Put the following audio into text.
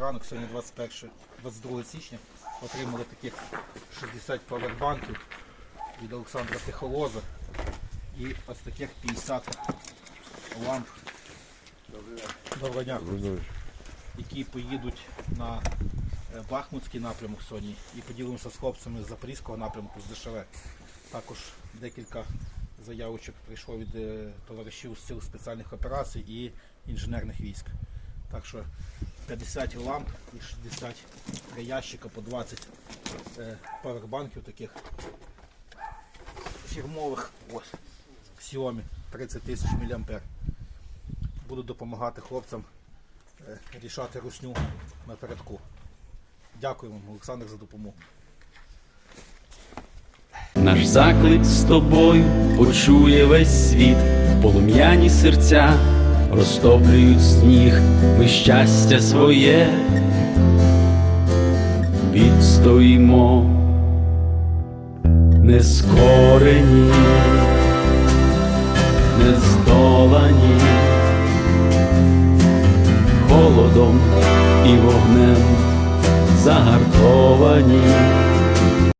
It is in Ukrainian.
ранок, сьогодні 21, 22 січня. Отримали таких 60 павербанків від Олександра Тихолоза. І ось таких 50 ламп. Доброго дня. Які поїдуть на е, Бахмутський напрямок сьогодні і поділимося з хлопцями з Запорізького напрямку з ДШВ. Також декілька заявочок прийшло від е, товаришів з сил спеціальних операцій і інженерних військ. Так що 50 ламп і 60 ящика по 20 е, павербанків таких фірмових. Ось. Xiaomi 30 тисяч мА. Буду допомагати хлопцям е, рішати русню напередку. Дякую вам, Олександр, за допомогу. Наш заклик з тобою почує весь світ, полум'яні серця розтоплюють сніг, ми щастя своє відстоїмо, не скорені, не здолані холодом і вогнем загартовані.